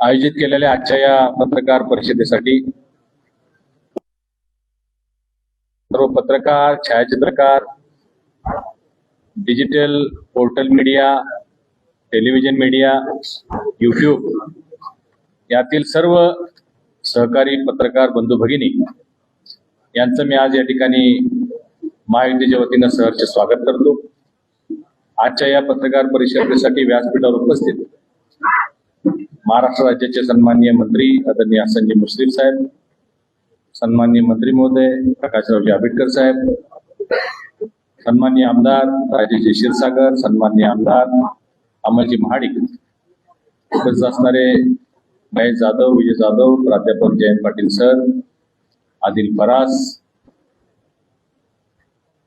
आयोजित केलेल्या आजच्या या पत्रकार परिषदेसाठी सर्व पत्रकार छायाचित्रकार digital portal media television media YouTube यातील सर्व सहकारी पत्रकार बंधू भगिनी यांचं मी आज या ठिकाणी महायुतीच्या वतीनं सहर्ष स्वागत करतो. आजच्या या पत्रकार परिषदेसाठी व्यासपीठावर उपस्थित महाराष्ट्र राज्याचे सन्माननीय मंत्री आदरणीय संजय मुश्रीफ साहेब सन्माननीय मंत्री महोदय प्रकाशरावजी आंबेडकर साहेब सन्माननीय आमदार राजेश क्षीरसागर सन्माननीय आमदार अमलजी महाडिक उपस्थित असणारे महेश जाधव विजय जाधव प्राध्यापक जयंत पाटील सर आदिल फरास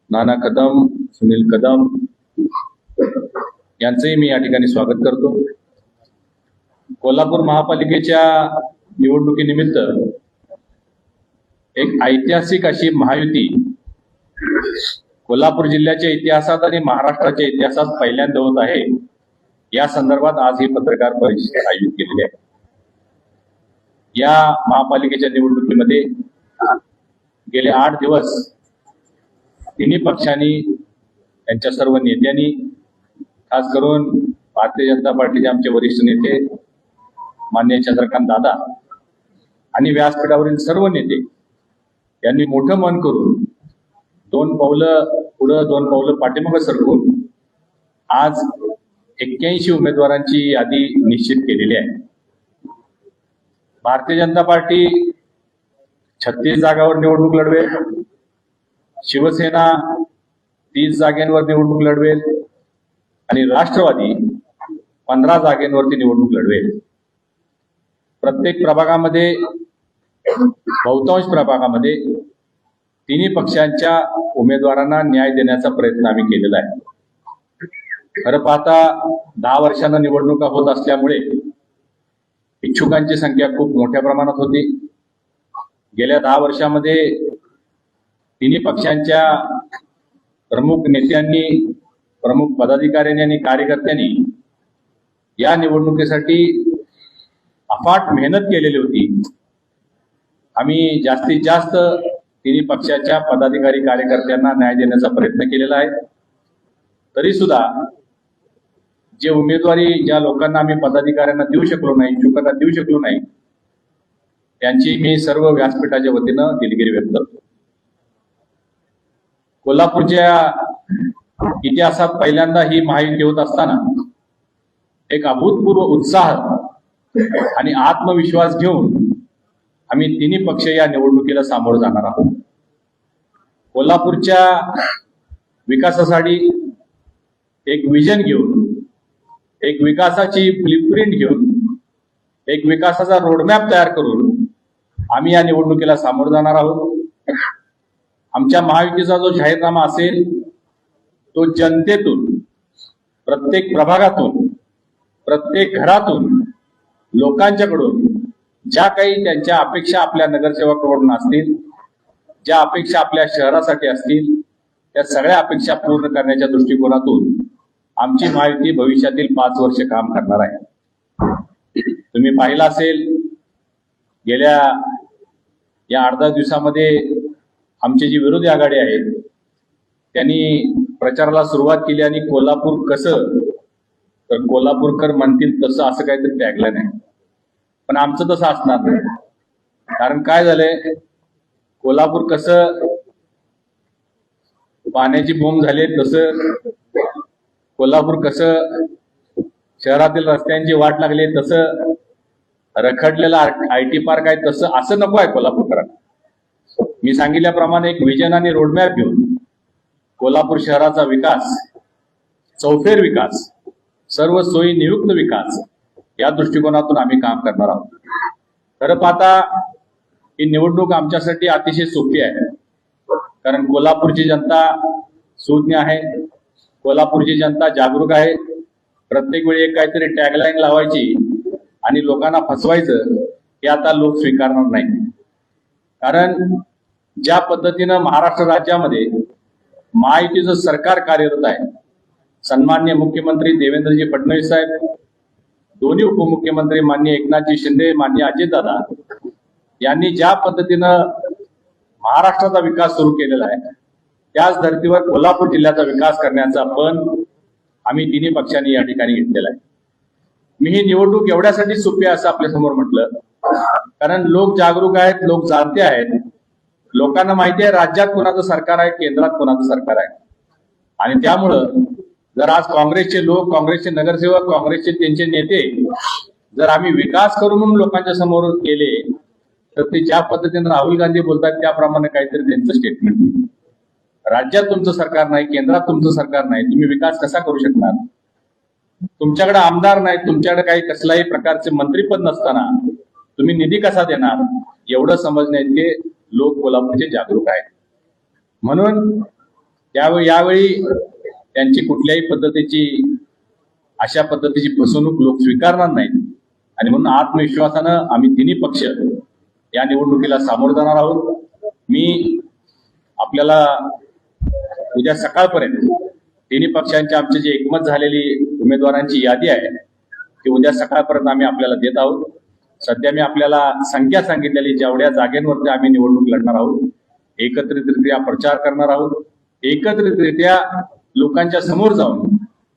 नाना कदम सुनील कदम यांचंही मी या ठिकाणी स्वागत करतो. कोल्हापूर महापालिकेच्या निवडणुकीनिमित्त एक ऐतिहासिक अशी महायुती कोल्हापूर जिल्ह्याच्या इतिहासात आणि महाराष्ट्राच्या इतिहासात पहिल्यांदा होत आहे. या संदर्भात आज ही पत्रकार परिषद आयोजित केलेली आहे. या महापालिकेच्या निवडणुकीमध्ये गेले आठ दिवस तिन्ही पक्षांनी त्यांच्या सर्व नेत्यांनी खास करून भारतीय जनता पार्टीचे आमचे वरिष्ठ नेते मान्य चंद्रकांत दादा आणि व्यासपीठावरील सर्व नेते यांनी मोठं मन करून दोन पावलं पुढं दोन पावलं पाठीमागं सरकून आज एक्क्याऐंशी उमेदवारांची यादी निश्चित केलेली आहे. भारतीय जनता पार्टी छत्तीस जागावर निवडणूक लढवेल. शिवसेना तीस जागेंवर निवडणूक लढवेल. आणि राष्ट्रवादी पंधरा जागेंवरती निवडणूक लढवेल. प्रत्येक प्रभागामध्ये बहुतांश प्रभागामध्ये तिन्ही पक्षांच्या उमेदवारांना न्याय देण्याचा प्रयत्न आम्ही केलेला आहे. खरं पाहता दहा वर्षांना निवडणुका होत असल्यामुळे इच्छुकांची संख्या खूप मोठ्या प्रमाणात होती. गेल्या दहा वर्षामध्ये तिन्ही पक्षांच्या प्रमुख नेत्यांनी प्रमुख पदाधिकाऱ्यांनी आणि कार्यकर्त्यांनी या निवडणुकीसाठी अफाट मेहनत केलेली होती. आम्ही जास्तीत जास्त तिन्ही पक्षाच्या पदाधिकारी कार्यकर्त्यांना न्याय देण्याचा प्रयत्न केलेला आहे. तरी सुद्धा जे उमेदवारी ज्या लोकांना आम्ही पदाधिकाऱ्यांना देऊ शकलो नाही इच्छुकांना देऊ शकलो नाही त्यांची मी सर्व व्यासपीठाच्या वतीनं दिलगिरी व्यक्त करतो. कोल्हापूरच्या इतिहासात पहिल्यांदा ही महायुती होत असताना एक अभूतपूर्व उत्साह आणि आत्मविश्वास घेऊन आम्ही तिन्ही पक्ष या निवडणुकीला सामोरं जाणार आहोत. कोल्हापूरच्या विकासासाठी एक विजन घेऊन एक विकासाची ब्ल्यूप्रिंट घेऊन एक विकासाचा रोडमॅप तयार करून आम्ही या निवडणुकीला सामोरं जाणार आहोत. आमच्या महायुतीचा जो जाहीरनामा असेल तो जनतेतून प्रत्येक प्रभागातून प्रत्येक घरातून लोकांच्याकडून ज्या काही त्यांच्या अपेक्षा आपल्या नगरसेवकाकडून असतील ज्या अपेक्षा आपल्या शहरासाठी असतील त्या सगळ्या अपेक्षा पूर्ण करण्याच्या दृष्टिकोनातून आमची महायुती भविष्यातील पाच वर्ष काम करणार आहे. तुम्ही पाहिलं असेल गेल्या या अर्धा दिवसामध्ये आमची जी विरोधी आघाडी आहेत त्यांनी प्रचाराला सुरुवात केली आणि कोल्हापूर कसं तर कोल्हापूरकर म्हणतील तसं असं काहीतरी टॅगलं नाही पण आमचं तसं असणार नाही. कारण काय झालंय? कोल्हापूर कसं पाण्याची बोंब झाली तसं कोल्हापूर कसं शहरातील रस्त्यांची वाट लागली तसं रखडलेला आय टी पार्क आहे तसं असं नको आहे कोल्हापूरकरांना. मी सांगितल्याप्रमाणे एक विजन आणि रोडमॅप घेऊन कोल्हापूर शहराचा विकास चौफेर विकास सर्व सोयी नियुक्त विकास या दृष्टिकोनातून आम्ही काम करणार आहोत. खरं पाहता ही निवडणूक आमच्यासाठी अतिशय सोपी आहे. कारण कोल्हापूरची जनता सुज्ञ आहे कोल्हापूरची जनता जागरूक आहे. प्रत्येक वेळी एक काहीतरी टॅगलाईन लावायची आणि लोकांना फसवायचं हे आता लोक स्वीकारणार नाही कारण ज्या पद्धतीनं महाराष्ट्र राज्यामध्ये महायुतीचं सरकार कार्यरत आहे सन्मान्य मुख्यमंत्री देवेंद्रजी फडणवीस साहेब दोन्ही उपमुख्यमंत्री माननीय एकनाथजी शिंदे माननीय अजितदादा यांनी ज्या पद्धतीनं महाराष्ट्राचा विकास सुरू केलेला आहे त्याच धर्तीवर कोल्हापूर जिल्ह्याचा विकास करण्याचा पण आम्ही तिन्ही पक्षांनी या ठिकाणी घेतलेला आहे. मी ही निवडणूक एवढ्यासाठी सोपी आहे असं आपल्यासमोर म्हटलं कारण लोक जागरूक आहेत लोक जाणते आहेत. लोकांना माहिती आहे राज्यात कोणाचं सरकार आहे केंद्रात कोणाचं सरकार आहे. आणि त्यामुळं जर आज काँग्रेसचे लोक काँग्रेसचे नगरसेवक काँग्रेसचे त्यांचे नेते जर आम्ही विकास करू म्हणून लोकांच्या समोर गेले तर ते ज्या पद्धतीने राहुल गांधी बोलतात त्याप्रमाणे काहीतरी त्यांचं स्टेटमेंट राज्यात तुमचं सरकार नाही केंद्रात तुमचं सरकार नाही तुम्ही विकास कसा करू शकणार? तुमच्याकडे आमदार नाही तुमच्याकडे काही कसल्याही प्रकारचे मंत्रीपद नसताना तुम्ही निधी कसा देणार? एवढं समजण्याचे लोक कोल्हापूरचे जागरूक आहेत. म्हणून यावेळी त्यांची कुठल्याही पद्धतीची अशा पद्धतीची फसवणूक लोक स्वीकारणार नाहीत. आणि म्हणून आत्मविश्वासानं आम्ही तिन्ही पक्ष या निवडणुकीला सामोरं जाणार आहोत. मी आपल्याला उद्या सकाळपर्यंत तिन्ही पक्षांची आमची जी एकमत झालेली उमेदवारांची यादी आहे ती उद्या सकाळपर्यंत आम्ही आपल्याला देत आहोत. सध्या मी आपल्याला संख्या सांगितलेली जेवढ्या जागेंवरती आम्ही निवडणूक लढणार आहोत एकत्रितरित्या प्रचार करणार आहोत. एकत्रितरित्या लोकांच्या समोर जाऊन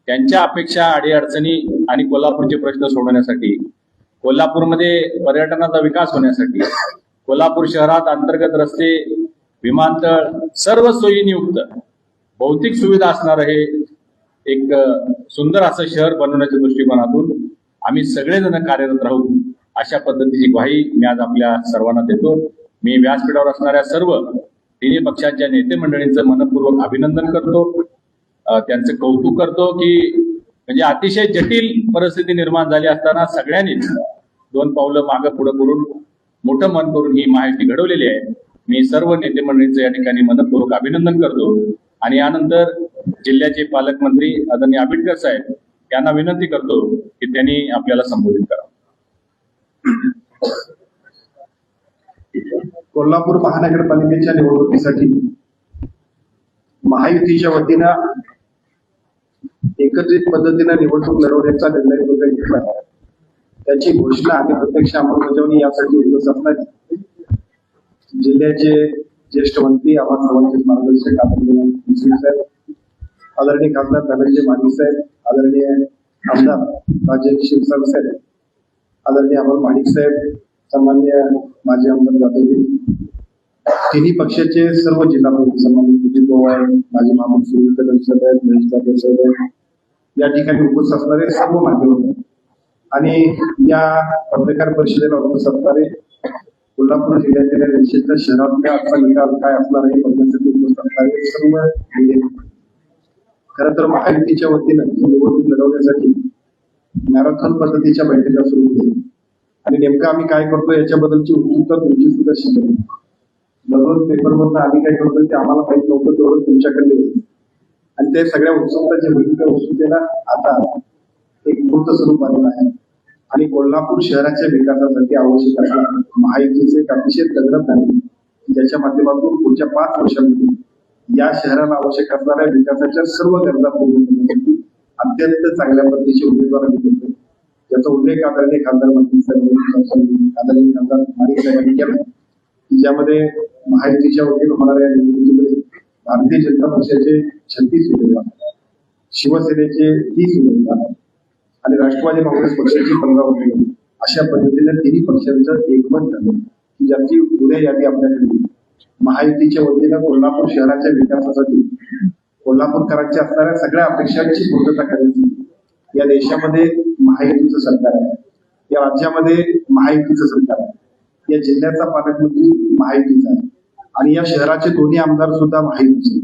त्यांच्या अपेक्षा अडीअडचणी आणि कोल्हापूरचे प्रश्न सोडवण्यासाठी कोल्हापूरमध्ये पर्यटनाचा विकास होण्यासाठी कोल्हापूर शहरात अंतर्गत रस्ते विमानतळ सर्व सोयी नियुक्त भौतिक सुविधा असणारं हे एक सुंदर असं शहर बनवण्याच्या दृष्टिकोनातून आम्ही सगळेजण कार्यरत राहू अशा पद्धतीची ग्वाही मी आज आपल्या सर्वांना देतो. मी व्यासपीठावर असणाऱ्या सर्व तिन्ही पक्षांच्या नेते मंडळींचं मनपूर्वक अभिनंदन करतो. त्यांचं कौतुक करतो की म्हणजे अतिशय जटिल परिस्थिती निर्माण झाली असताना सगळ्यांनीच दोन पावलं मागं पुढं करून मोठं मन करून ही माहिती घडवलेली आहे. मी सर्व नेते मंडळींचं या ठिकाणी मनपूर्वक अभिनंदन करतो. आणि यानंतर जिल्ह्याचे पालकमंत्री आदरणीय आंबेडकर साहेब यांना विनंती करतो की त्यांनी आपल्याला संबोधित करावं. कोल्हापूर महानगरपालिकेच्या निवडणुकीसाठी महायुतीच्या वतीनं एकत्रित पद्धतीने निवडणूक लढवण्याचा निर्णय घेतला त्याची घोषणा आणि प्रत्यक्ष अंमलबजावणी यासाठी उपलब्ध जिल्ह्याचे ज्येष्ठ मंत्री आम्हा सर्वांचे मार्गदर्शक आदरणीय साहेब आदरणीय खासदार धनंजय माने साहेब आदरणीय आमदार राजेश शिवसागर साहेब आदरणीय अमर माणिक साहेब सन्मान्य माजी आमदार जाधवजी तिन्ही पक्षाचे सर्व जिल्हा प्रमुख संबंधित सुजित पवार माजी मामूद सुनील कदम साहेब आहेत महेश जाधव साहेब आहेत या ठिकाणी उपस्थित असणारे सर्व माध्यम आणि या पत्रकार परिषदेला उपस्थित असणारे कोल्हापूर जिल्ह्यातील विशेषतः शहरातल्या आजचा निकाल काय असणार आहे बघण्यासाठी उपस्थित असणारे सर्व खर तर महायुतीच्या वतीनं ही निवडणूक लढवण्यासाठी मॅरेथॉन पद्धतीच्या बैठका सुरू होतील. आणि नेमकं आम्ही काय करतो याच्याबद्दलची उत्सुकता तुमची सुद्धा शिकली. दररोज पेपरमधून आम्ही काय करतो ते आम्हाला माहीत नव्हतं तेवढं तुमच्याकडे येईल. आणि ते सगळ्या उत्सुकता जे होती त्या उत्सुकतेला आता एक मूर्त स्वरूप आलेलं आहे. आणि कोल्हापूर शहराच्या विकासासाठी आवश्यक असणार महायुतीचे एक अतिशय तगडत आहे ज्याच्या माध्यमातून पुढच्या पाच वर्षांमध्ये या शहराला आवश्यक असणाऱ्या विकासाच्या सर्व गरजा पूर्ण करण्यासाठी अत्यंत चांगल्या पद्धतीचे उमेदवार आम्ही याचा उल्लेख आदरणीय खासदार मंत्री साहेब आदरणीय खासदार माणिक साहेबांनी केला की ज्यामध्ये महायुतीच्या वतीनं होणाऱ्या निवडणुकीमध्ये भारतीय जनता पक्षाचे छत्तीस उमेदवार शिवसेनेचे तीस उमेदवार आणि राष्ट्रवादी काँग्रेस पक्षाची पंधरा उमेदवार. अशा पद्धतीने तिन्ही पक्षांचं एकमत झालं. की ज्याची पुढे यादी आपल्याकडे. महायुतीच्या वतीनं कोल्हापूर शहराच्या विकासासाठी कोल्हापूरकरांच्या असणाऱ्या सगळ्या अपेक्षांची पूर्तता करायची. या देशामध्ये महायुतीचं सरकार आहे. या राज्यामध्ये महायुतीचं सरकार आहे. या जिल्ह्याचा पालकमंत्री महायुतीचा आहे. आणि या शहराचे दोन्ही आमदार सुद्धा माहीत आहेत.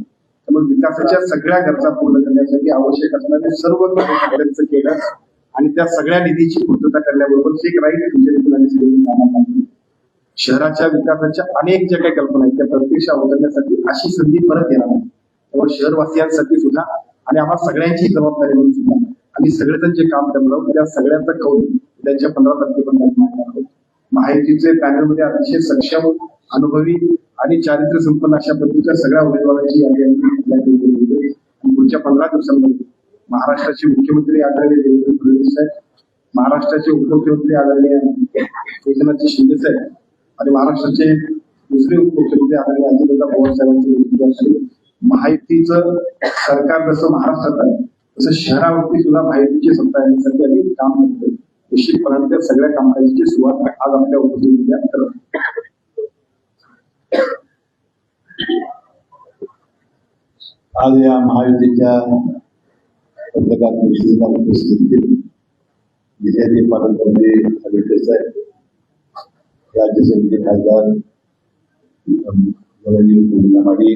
त्यामुळे विकासाच्या सगळ्या गरजा पूर्ण करण्यासाठी आवश्यक असणारे सर्व प्रयत्न केलं आणि त्या सगळ्या निधीची पूर्तता करण्याबरोबर एक राईट इंजिनिअरिंग शहराच्या विकासाच्या अनेक ज्या काही कल्पना आहेत त्या प्रत्यक्ष अवतरण्यासाठी अशी संधी परत येणार नाही. त्यामुळे शहरवासियांसाठी सुद्धा आणि आम्हा सगळ्यांची जबाबदारी म्हणून सुद्धा आम्ही सगळेजण जे काम करणार आहोत त्या सगळ्यांचा कौल त्यांच्या पंधरा तारखेपर्यंत माहितीचे पॅनलमध्ये अतिशय सक्षम अनुभवी आणि चारित्र्य संपन्न अशा पद्धतीच्या सगळ्या उमेदवारांची यादी पुढच्या पंधरा दिवसांमध्ये महाराष्ट्राचे मुख्यमंत्री आदरणीय देवेंद्र फडणवीस साहेब महाराष्ट्राचे उपमुख्यमंत्री आदरणीय एकनाथ शिंदे साहेब आणि महाराष्ट्राचे दुसरे उपमुख्यमंत्री आदरणीय अजितदा पवार साहेबांचे नेतृत्वाखाली माहितीचं सरकार जसं महाराष्ट्रात आहे तसं शहरावरती सुद्धा माहितीची सत्ता येण्यासाठी आम्ही काम करतोय. निश्चितपणाने त्या सगळ्या कामकाजाची सुरुवात आज आपल्या उपस्थितीमध्ये करत आज या महायुतीच्या पत्रकार परिषदेला उपस्थित जिल्ह्याचे पालकमंत्री आंबेडकर साहेब राज्य समिती खासदार रवींद्र माडी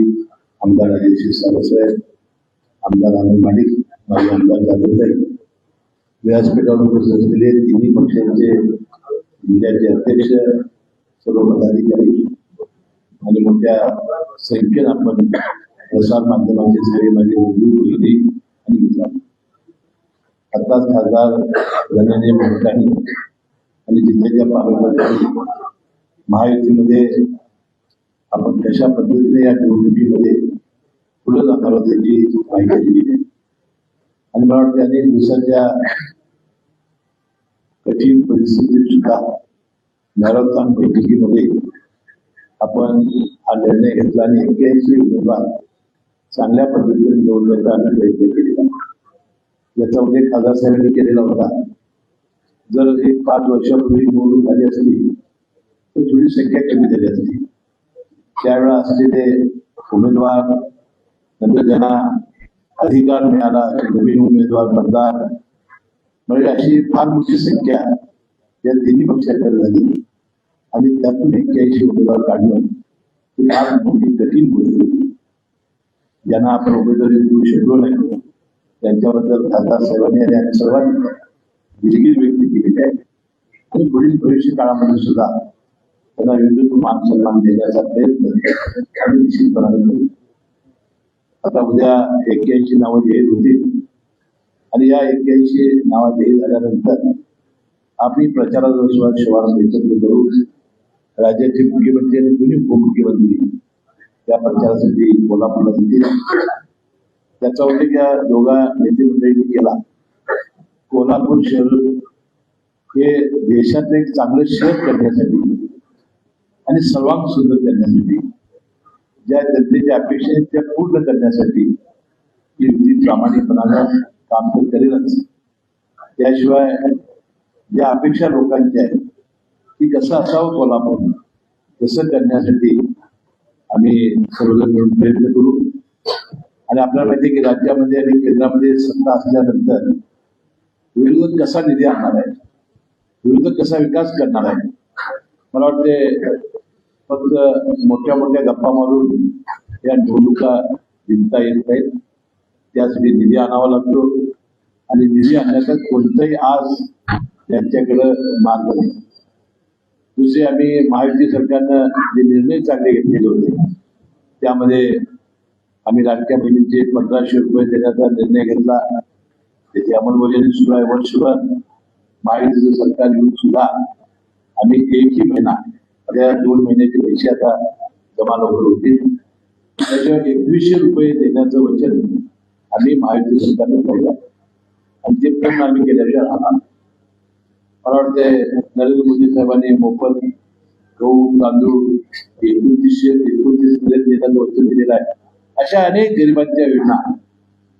आमदार राजेश सावसाहेब आमदार आनंद माडिक माजी आमदार जाधव साहेब. व्यासपीठावर उपस्थित असलेले तिन्ही पक्षांचे जिल्ह्याचे अध्यक्ष मोठ्या संख्येनं आपण प्रसार माध्यमांच्या सेवेमध्ये उभी बंधू आणि मित्र. आताच खासदार धनंजय मुंडकानी आणि जिल्ह्याच्या पालकमंत्री महायुतीमध्ये आपण कशा पद्धतीने या निवडणुकीमध्ये पुढे जाणार आहोत याची माहिती दिली आहे. आणि मला वाटतं अनेक दिवसाच्या कठीण परिस्थितीत सुद्धा मॅरेथॉन बैठकीमध्ये आपण हा निर्णय घेतला आणि एक्क्याऐंशी उमेदवार चांगल्या पद्धतीने निवडण्याचा आम्ही प्रयत्न केलेला याचा उल्लेख खासदार साहेबांनी केलेला होता. जर एक पाच वर्षापूर्वी निवडणूक झाली असती तर थोडी संख्या कमी झाली असती. त्यावेळा असलेले उमेदवार नंतर ज्यांना अधिकार मिळाला नवीन उमेदवार मतदार. म्हणजे अशी फार मोठी संख्या या तिन्ही पक्षाकडे झाली. आणि त्यातून एक्क्याऐंशी उमेदवार काढणं ही फार मोठी कठीण गोष्ट होती. ज्यांना आपण उमेदवारी देऊ शकलो नाही. त्यांच्याबद्दल खासदार साहेबांनी आणि आम्ही सर्वांनी दिलगीर व्यक्त केलेली आहे. आणि पुढील भविष्य काळामध्ये सुद्धा त्यांना योग्य मान सन्मान देण्याचा प्रयत्न आम्ही निश्चितपणाने करू. आता उद्या एक्क्याऐंशी नावं जाहीर होतील. आणि या एक्क्याऐंशी नावं जाहीर झाल्यानंतर आम्ही प्रचाराचा सुरुवात शुभारंभ एकत्र करू. राज्याचे मुख्यमंत्री आणि दोन्ही उपमुख्यमंत्री या प्रचारासाठी कोल्हापूरला येतील त्याचा उल्लेख या दोघा नेते मंडळींनी केला. कोल्हापूर शहर हे देशात एक चांगलं शहर करण्यासाठी आणि सर्वांग सुंदर करण्यासाठी ज्या जनतेच्या अपेक्षा आहेत त्या पूर्ण करण्यासाठी युती प्रामाणिकपणानं काम तर करेलच. त्याशिवाय ज्या अपेक्षा लोकांच्या आहेत ती कसं असावं कोल्हापूर? तसं करण्यासाठी आम्ही सर्वजण मिळून प्रयत्न करू. आणि आपल्याला माहिती आहे की राज्यामध्ये आणि केंद्रामध्ये सत्ता असल्यानंतर विरोधक कसा निधी आणणार आहे? विरोधक कसा विकास करणार आहे? मला वाटते फक्त मोठ्या मोठ्या गप्पा मारून या निवडणुका जिंकता येत नाहीत. त्यासाठी निधी आणावा लागतो. आणि निधी आणण्याचा कोणताही आज त्यांच्याकडं मार्ग नाही. दुसरे आम्ही महायुती सरकारनं जे निर्णय चांगले घेतलेले होते त्यामध्ये आम्ही लाडक्या बहिणीचे पंधराशे रुपये देण्याचा निर्णय घेतला. त्याची अंमलबजावणी सुरू आहे. वर्षभर महायुतीचं सरकार येऊन सुद्धा आम्ही एकही महिना त्या दोन महिन्याचे पैसे आता जमा लवकर होतील. त्याच्यावर एकवीसशे रुपये देण्याचं वचन आम्ही महायुती सरकारनं पाहिलं. आणि ते पण आम्ही केल्याशिवाय राहणार मला वाटते नरेंद्र मोदी साहेबांनी मोफत गहू तांदूळ एकोणतीसशे एकोणतीस पर्यंत देण्याचं वचन दिलेलं आहे. अशा अनेक गरिबांच्या योजना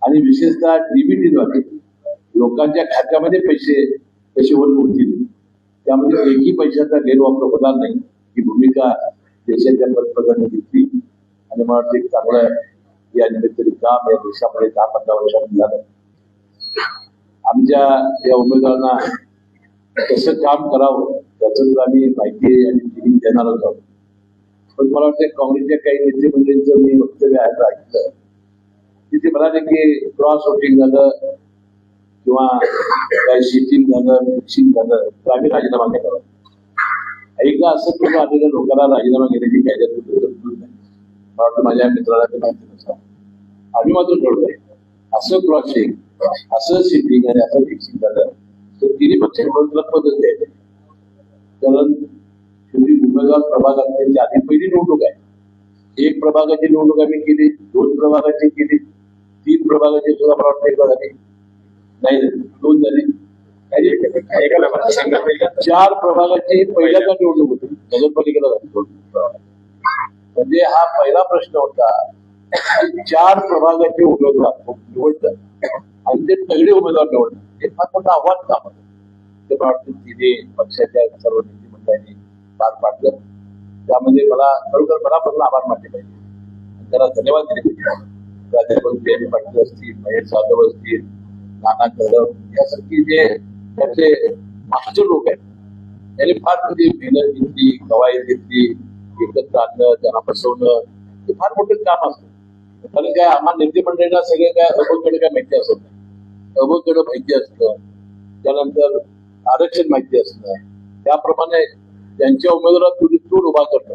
आणि विशेषतः डीबीटीद्वारे लोकांच्या खात्यामध्ये पैसे कसे वर होतील त्यामध्ये एकही पैशाचा गैरवापर होणार नाही. ही भूमिका देशाच्या पंतप्रधानांनी घेतली. आणि मला वाटतं चांगलं या निमित्ताने काम या देशामध्ये दहा पंधरा वर्षामध्ये झालं. आमच्या या उमेदवारांना कसं काम करावं त्याचं जर आम्ही माहिती आणि ट्रेनिंग देणारच आहोत. पण मला वाटतं काँग्रेसच्या काही नेते म्हणजे मंडळींचं मी वक्तव्य आहे ऐकलं. की म्हणाले की क्रॉस वोटिंग झालं किंवा काय शिटिंग झालं फिक्सिंग झालं तर आम्ही राजीनामा केला. ऐका असं करून आलेल्या लोकांना राजीनामा घेण्याची कायद्यात मला वाटतं माझ्या मित्राला ते माहिती नसा आम्ही मात्र ठरवलंय. असं क्रॉसिंग असं सिटिंग आणि असं फिक्सिंग झालं तर तिन्ही पक्ष निवडणुकीला पद्धत द्यायची कारण शेवटी उमेदवार प्रभागात त्यांची आधी पहिली निवडणूक आहे. एक प्रभागाची निवडणूक आम्ही केली दोन प्रभागाची केली तीन प्रभागाची सुद्धा मला वाटतं एकदा झाली नाही दोन झाली. चार प्रभागाची पहिल्यांदा निवडणूक होती नगरपालिकेला. म्हणजे हा पहिला प्रश्न होता चार प्रभागाचे उमेदवार निवडतात आणि ते सगळे उमेदवार निवडतात. हे फार मोठं आव्हान काम होतं ते मला वाटतं तिने पक्षाच्या सर्व नेते मंडळांनी पार पाडलं त्यामध्ये मला खरोखर मनापासून आभार मानले पाहिजे त्याला धन्यवाद दिले पाहिजे राजेश यांनी पाटील असतील महेश जाधव असतील नाना कदम यासारखी जे त्याचे मागचे लोक आहेत त्यांनी फार म्हणजे मेहनत घेतली कवायत घेतली एकत्र आणणं त्यांना फसवणं हे फार मोठं काम असतं कारण काय आम्हाला नेते मंडळींना सगळे काय अभोकडे काय माहिती असत नाही अभोकडे माहिती असतं. त्यानंतर आरक्षण माहिती असणं त्याप्रमाणे त्यांच्या उमेदवारात तुम्ही तूड उभा करणं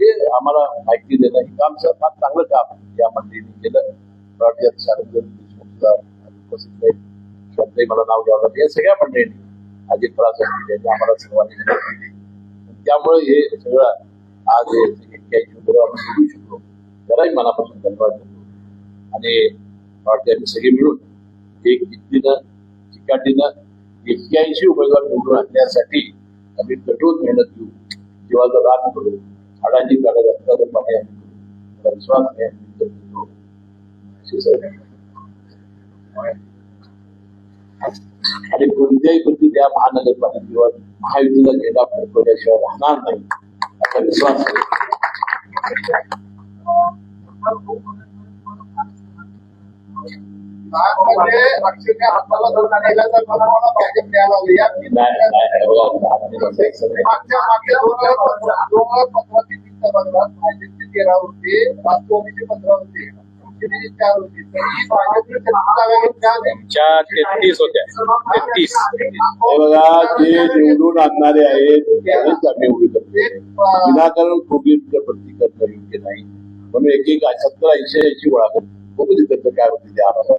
हे आम्हाला माहिती देणं हे काम सर फार चांगलं काम या मंडळींनी केलं. मला सार्वजनिक देशमुखचा उपस्थित आहेत. मला नाव घ्यावं लागलं. या सगळ्या मंडळींनी अजित पवार साहेब त्यांनी आम्हाला सर्वांनी केली. त्यामुळे हे सगळं आज हे एक्क्याऐंशी उमेदवार आपण निवडू शकलो. त्यालाही मनापासून धन्यवाद देतो. आणि वाटते आम्ही सगळे मिळून एक जिद्दीनं चिकाटीनं एक्क्याऐंशी उमेदवार निवडून आणण्यासाठी आम्ही कठोर मेहनत घेऊ. जीवाचं रान करू झाडाची काढत रक्ताचं पाणी आम्ही करू. विश्वास आहे आम्ही आणि कोणत्याही कृती त्या महानगरपालिकेवर महायुतीला झेंडा फडकवल्याशिवाय राहणार नाही असा विश्वास आहे. हो, हो, हो. नागमध्ये अक्षरशः हाताला धरून आणायला तर मला मला भाजप द्यायला लागली. या तीन नाही नाही नाही, बघा, आता कसं आहे, कसं आहे. मागच्या मागच्या दोन हजार पंधरा दोन हजार पंधरा ते वीसच्या बदलात भाजपचे तेरा होते राष्ट्रवादीचे पंधरा होते शिवसेनेचे चार होते. तरी भाजपने त्यांची जागा घेतल्या आणि च्या तेहतीस होत्या. तेहतीस. हे बघा जे निवडून आणणारे आहेत त्यावेळेस आम्ही उभी करतो विनाकारण खोबीर प्रती करणं योग्य नाही. म्हणून एक एक सत्तर ऐंशी ऐंशी गोळा करतो बघू तिथं काय होते ते आम्हाला.